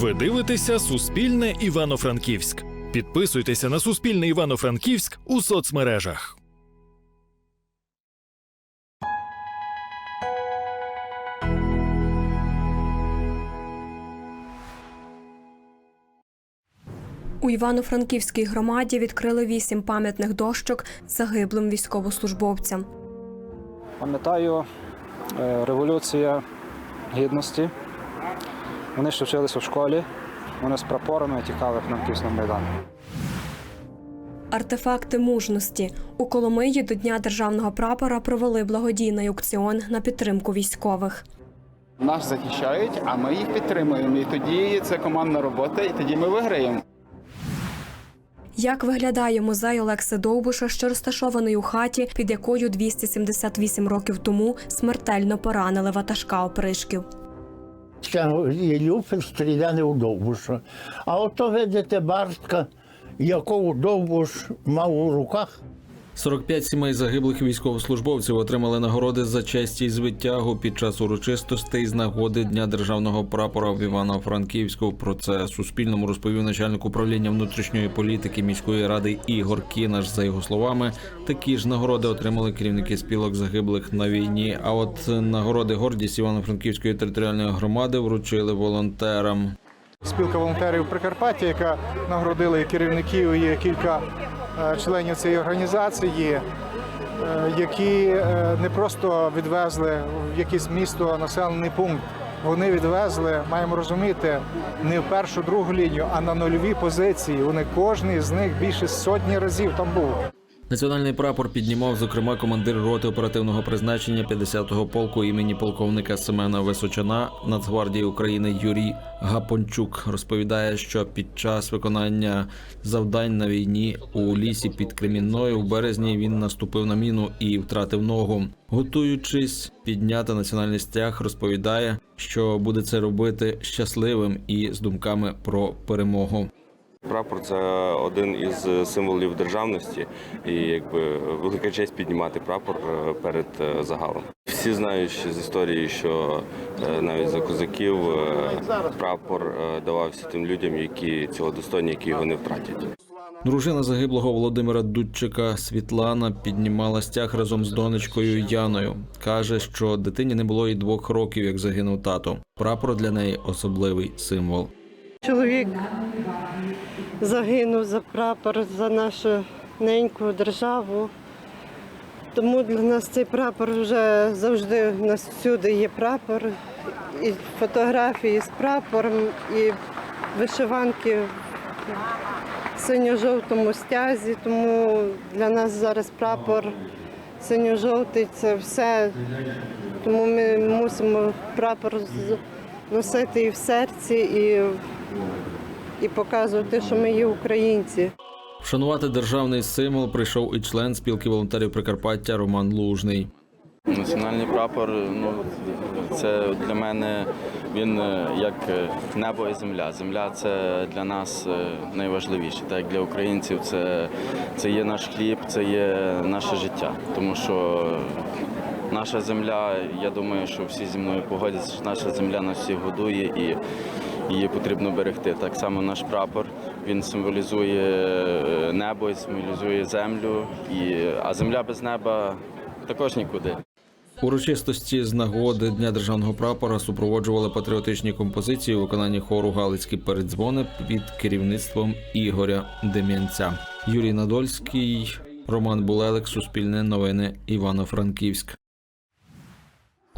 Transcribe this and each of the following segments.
Ви дивитеся Суспільне Івано-Франківськ. Підписуйтеся на Суспільне Івано-Франківськ у соцмережах. У Івано-Франківській громаді відкрили вісім пам'ятних дощок загиблим військовослужбовцям. Пам'ятаю, е, революція гідності. Вони ще вчилися в школі, вони з прапорами тікали в Франківського майдану. Артефакти мужності у Коломиї до Дня державного прапора провели благодійний аукціон на підтримку військових. Нас захищають, а ми їх підтримуємо. І тоді це командна робота, і тоді ми виграємо. Як виглядає музей Олекси Довбуша, що розташований у хаті, під якою 278 років тому смертельно поранили ватажка опришків? Люфель стріляне у Довбуша. А ото видите бартка, якого Довбуш мав у руках. 45 сімей загиблих військовослужбовців отримали нагороди за честь і звитягу під час урочистостей з нагоди Дня державного прапора в Івано-Франківську. Про це Суспільному розповів начальник управління внутрішньої політики міської ради Ігор Кінаш. За його словами, такі ж нагороди отримали керівники спілок загиблих на війні. А от нагороди гордість Івано-Франківської територіальної громади вручили волонтерам. спілка волонтерів Прикарпаття, яка нагородила і керівників, і кілька членів цієї організації, е, які е, не просто відвезли в якесь місто, населений пункт. Вони відвезли, маємо розуміти, не в першу другу лінію, а на нульові позиції. Вони кожний з них більше сотні разів там був. Національний прапор піднімав, зокрема, командир роти оперативного призначення 50-го полку імені полковника Семена Височана Нацгвардії України Юрій Гапончук розповідає, що під час виконання завдань на війні у лісі під Кремінною в березні він наступив на міну і втратив ногу. Готуючись підняти національний стяг, розповідає, що буде це робити щасливим і з думками про перемогу. Прапор це один із символів державності, і якби велика честь піднімати прапор е, перед е, загалом. Всі знають з історії, що е, навіть за козаків прапор давався тим людям, які цього достойні, які його не втратять. Дружина загиблого Володимира Дудчика Світлана піднімала стяг разом з донечкою Яною. каже, що дитині не було і двох років, як загинув тато. Прапор для неї особливий символ. Чоловік загинув за прапор, за нашу неньку державу. Тому для нас цей прапор вже завжди у нас всюди є прапор, і фотографії з прапором, і вишиванки в синьо-жовтому стязі. Тому для нас зараз прапор синьо-жовтий це все. Тому ми мусимо прапор носити і в серці, і, і показувати, що ми є українці. Вшанувати державний символ прийшов і член спілки волонтерів Прикарпаття Роман Лужний. Національний прапор ну це для мене він е, як е, небо і земля. Земля це для нас е, найважливіше. Так як для українців, це, це є наш хліб, це є наше життя. Тому що наша земля, я думаю, що всі зі мною погодяться, що наша земля нас всіх годує і її потрібно берегти. Так само наш прапор він символізує е, небо, і символізує землю, і, а земля без неба також нікуди. Урочистості з нагоди Дня державного прапора супроводжували патріотичні композиції у виконанні хору Галицькі передзвони під керівництвом Ігоря Дем'янця. Юрій Надольський, Роман Булелик, Суспільне новини, Івано-Франківськ.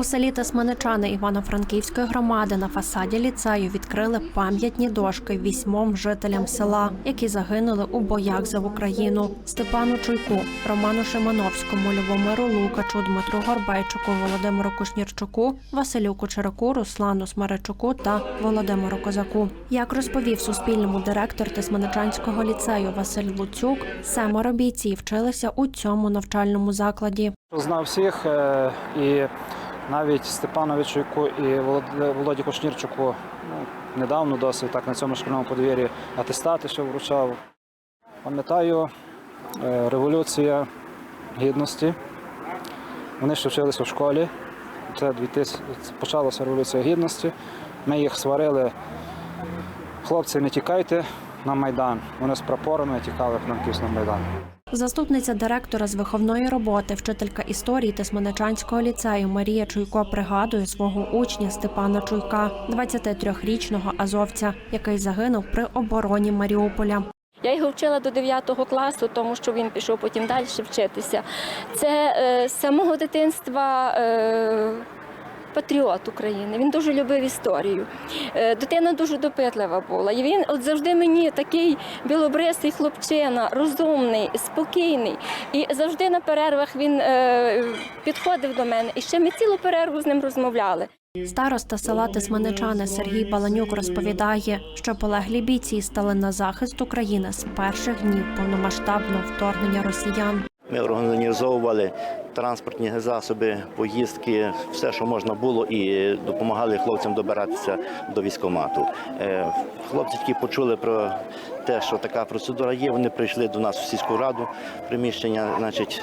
У селі Тасманичани Івано-Франківської громади на фасаді ліцею відкрили пам'ятні дошки вісьмом жителям села, які загинули у боях за Україну: Степану Чуйку, Роману Шимановському, Любомиру Лукачу, Дмитру Горбейчуку, Володимиру Кушнірчуку, Василю Кучераку, Руслану Смаричуку та Володимиру Козаку. Як розповів Суспільному директор Тисманичанського ліцею Василь Луцюк, семеро бійців вчилися у цьому навчальному закладі. Знав всіх е, і навіть Степановичу і Володі Кушнірчуку ну, недавно досить так на цьому шкільному подвір'ї атестати ще вручав. Пам'ятаю, е, революція гідності. Вони ще вчилися в школі. Це 2000, почалася революція гідності. Ми їх сварили Хлопці, не тікайте на Майдан. Вони з прапорами тікали в Франківськ на Майдан. Заступниця директора з виховної роботи, вчителька історії Тисменичанського ліцею Марія Чуйко пригадує свого учня Степана Чуйка, 23-річного азовця, який загинув при обороні Маріуполя. Я його вчила до 9 класу, тому що він пішов потім далі вчитися. Це е, з самого дитинства е, патріот України. Він дуже любив історію. Е, дитина дуже допитлива була. І він от завжди мені такий білобрисий хлопчина, розумний, спокійний. І завжди на перервах він е, підходив до мене. І ще ми цілу перерву з ним розмовляли. Староста села Тисменичани Сергій Баланюк розповідає, що полеглі бійці стали на захист України з перших днів повномасштабного вторгнення росіян. Ми організовували транспортні засоби, поїздки, все, що можна було, і допомагали хлопцям добиратися до військомату. Е, Хлопці, які почули про те, що така процедура є, вони прийшли до нас в сільську раду приміщення. Значить,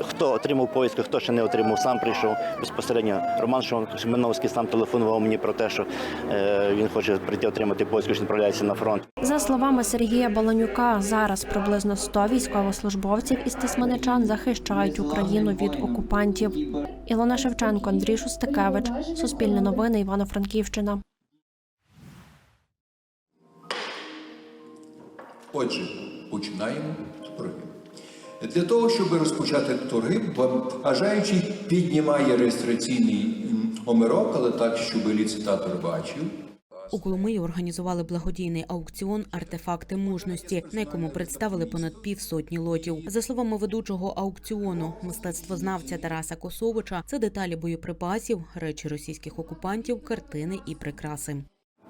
хто отримав поїздку, хто ще не отримав, сам прийшов безпосередньо. Роман Шимановський сам телефонував мені про те, що е, він хоче прийти отримати поїздку, що відправляється на фронт. За словами Сергія Баланюка, зараз приблизно 100 військовослужбовців із Тисменичан захищають Україну від окупантів. Ілона Шевченко, Андрій Шустикевич, Суспільне новини, Івано-Франківщина. Отже, починаємо торги. Для того, щоб розпочати торги, бажаючий піднімає реєстраційний номерок, але так, щоб ліцитатор бачив. У Коломиї організували благодійний аукціон Артефакти мужності, на якому представили понад півсотні лотів. За словами ведучого аукціону, мистецтвознавця Тараса Косовича, це деталі боєприпасів, речі російських окупантів, картини і прикраси.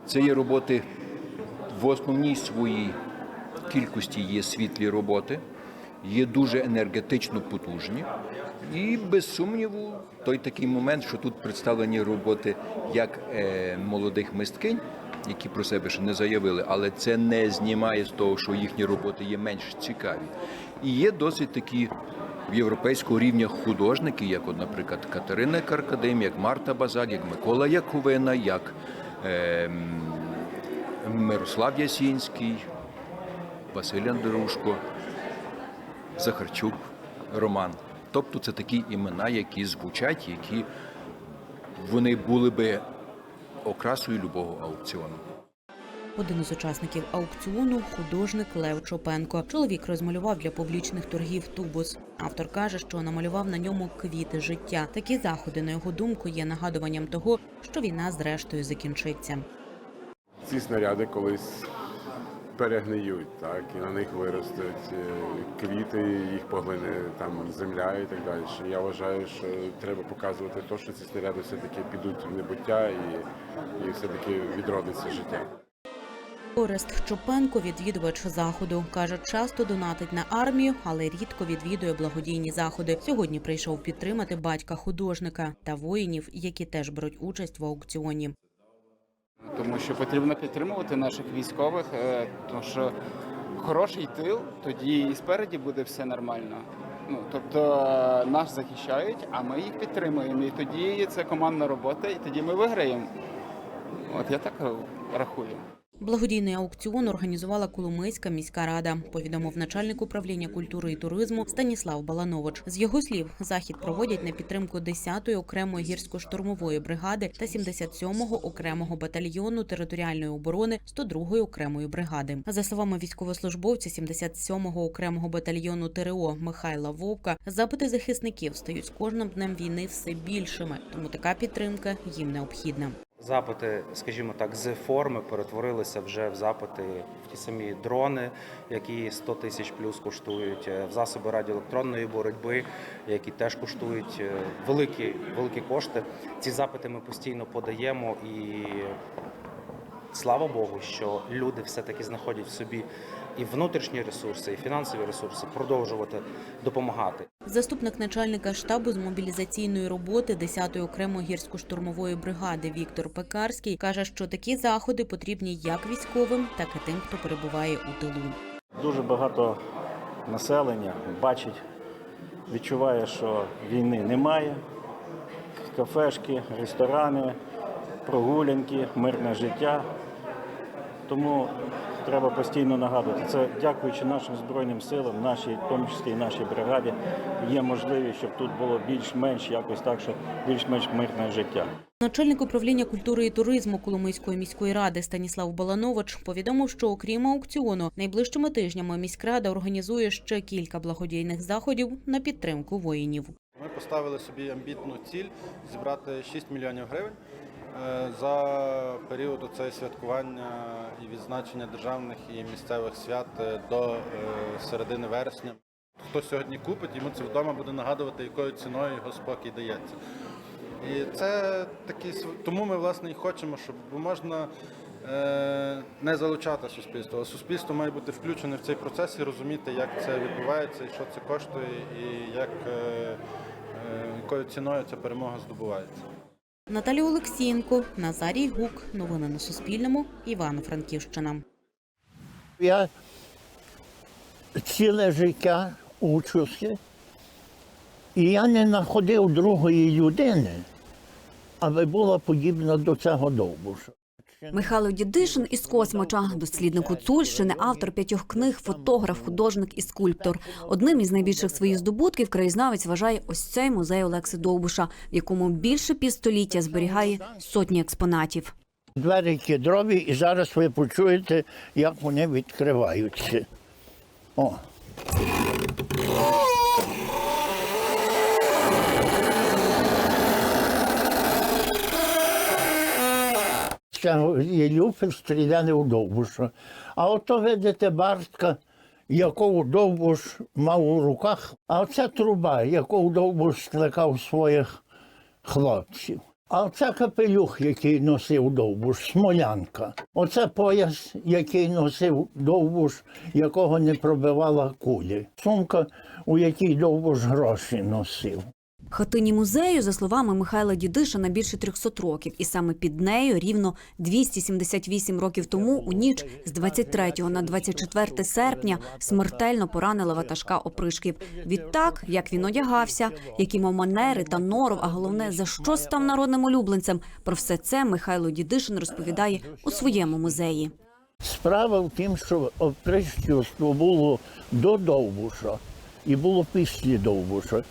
Це є роботи в основній своїй кількості є світлі роботи, є дуже енергетично потужні. І без сумніву, той такий момент, що тут представлені роботи як е, молодих мисткинь, які про себе ще не заявили, але це не знімає з того, що їхні роботи є менш цікаві. І є досить такі європейського рівня художники, як, от, наприклад, Катерина Каркадим, як Марта Базак, як Микола Яковина, як е, Мирослав Ясінський, Василь Андрушко, Захарчук, Роман. Тобто це такі імена, які звучать, які вони були би окрасою любого аукціону. Один із учасників аукціону художник Лев Чопенко. Чоловік розмалював для публічних торгів тубус. Автор каже, що намалював на ньому квіти життя. Такі заходи, на його думку, є нагадуванням того, що війна зрештою закінчиться. Ці снаряди колись перегниють, так, і на них виростуть е, квіти, їх поглине там земля і так далі. Я вважаю, що треба показувати те, що ці снаряди все-таки підуть в небуття і, і все-таки відродиться життя. Орест Чопенко, відвідувач заходу, каже, часто донатить на армію, але рідко відвідує благодійні заходи. Сьогодні прийшов підтримати батька художника та воїнів, які теж беруть участь в аукціоні. Тому що потрібно підтримувати наших військових, е, тому що хороший тил, тоді і спереді буде все нормально. Ну тобто е, нас захищають, а ми їх підтримуємо. І тоді це командна робота, і тоді ми виграємо. От я так рахую. Благодійний аукціон організувала Коломийська міська рада. Повідомив начальник управління культури і туризму Станіслав Баланович. З його слів, захід проводять на підтримку 10-ї окремої гірсько-штурмової бригади та 77-го окремого батальйону територіальної оборони 102-ї окремої бригади. За словами військовослужбовця 77-го окремого батальйону ТРО Михайла Вовка, запити захисників стають з кожним днем війни все більшими, тому така підтримка їм необхідна. Запити, скажімо так, з форми перетворилися вже в запити в ті самі дрони, які 100 тисяч плюс коштують, е, в засоби радіоелектронної боротьби, які теж коштують е, великі, великі кошти. Ці запити ми постійно подаємо і слава Богу, що люди все-таки знаходять в собі і внутрішні ресурси, і фінансові ресурси продовжувати допомагати. Заступник начальника штабу з мобілізаційної роботи 10-ї окремої гірсько-штурмової бригади Віктор Пекарський каже, що такі заходи потрібні як військовим, так і тим, хто перебуває у тилу. Дуже багато населення бачить, відчуває, що війни немає. Кафешки, ресторани, прогулянки, мирне життя. Тому треба постійно нагадувати. Це дякуючи нашим збройним силам, нашій, в тому числі і нашій бригаді, є можливість, щоб тут було більш-менш якось так, що більш-менш мирне життя. Начальник управління культури і туризму Коломийської міської ради Станіслав Баланович повідомив, що окрім аукціону, найближчими тижнями міськрада організує ще кілька благодійних заходів на підтримку воїнів. Ми поставили собі амбітну ціль зібрати 6 мільйонів гривень за період оцей святкування і відзначення державних і місцевих свят е, до е, середини вересня. Хто сьогодні купить, йому це вдома буде нагадувати, якою ціною його спокій дається. І це такі тому ми власне і хочемо, щоб можна е, не залучати суспільство. А суспільство має бути включене в цей процес і розуміти, як це відбувається, і що це коштує, і як, е, е, якою ціною ця перемога здобувається. Наталія Олексієнко, Назарій Гук. Новини на Суспільному. Івано-Франківщина. Я ціле життя учуся, і я не знаходив другої людини, аби була подібна до цього довбуша. Михайло Дідишин із Космоча, дослідник Гуцульщини, автор п'ятьох книг, фотограф, художник і скульптор. Одним із найбільших своїх здобутків краєзнавець вважає ось цей музей Олекси Довбуша, в якому більше півстоліття зберігає сотні експонатів. Двері кедрові, і зараз ви почуєте, як вони відкриваються. О. Це є люфи у довбуша. А ото видите бартка, яку довбуш мав у руках, а оце труба, яку довбуш скликав своїх хлопців. А це капелюх, який носив довбуш, смолянка. Оце пояс, який носив довбуш, якого не пробивала кулі. Сумка, у якій довбуш гроші носив. Хатині музею, за словами Михайла Дідишина, більше 300 років, і саме під нею рівно 278 років тому, у ніч з 23 на 24 серпня, смертельно поранила ватажка опришків. Відтак, як він одягався, які мав манери та норов, а головне за що став народним улюбленцем. Про все це Михайло Дідишин розповідає у своєму музеї. Справа в тім, що опричківство було до Довбуша і було після Довбуша.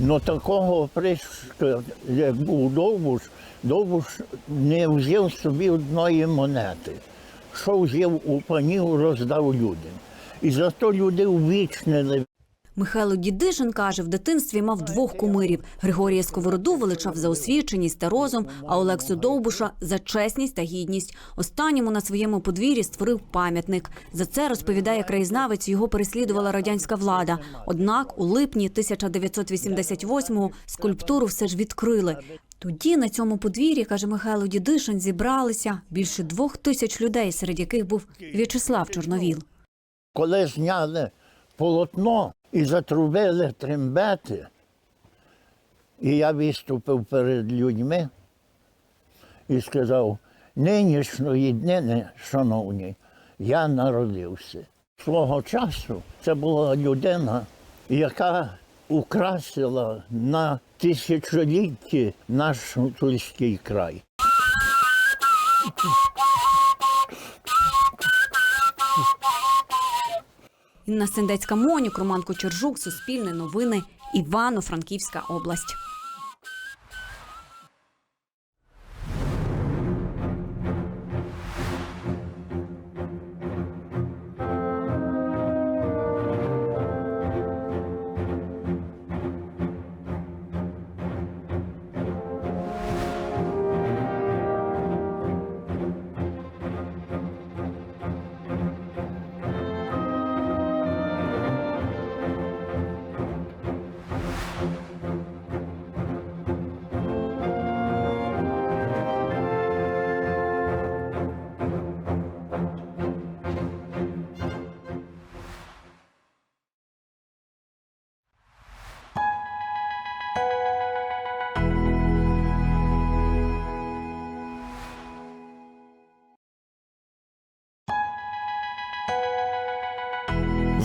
Но такого опричка, як був Довбуш, Довбуш не взяв собі одної монети. Що взяв у панів, роздав людям. І зато люди увічнили Михайло Дідишин каже, в дитинстві мав двох кумирів. Григорія Сковороду величав за освіченість та розум, а Олексу Довбуша за чесність та гідність. Останньому на своєму подвір'ї створив пам'ятник. За це розповідає краєзнавець. Його переслідувала радянська влада. Однак у липні 1988-го скульптуру все ж відкрили. Тоді на цьому подвір'ї, каже Михайло Дідишин, зібралися більше двох тисяч людей, серед яких був В'ячеслав Чорновіл. коли зняли полотно і затрубили трембети, і я виступив перед людьми і сказав, нинішньої днини, шановні, я народився. Свого часу це була людина, яка украсила на тисячолітті наш гуцульський край. Інна Сендецька Монюк, Роман Кочержук, Суспільне новини, Івано-Франківська область.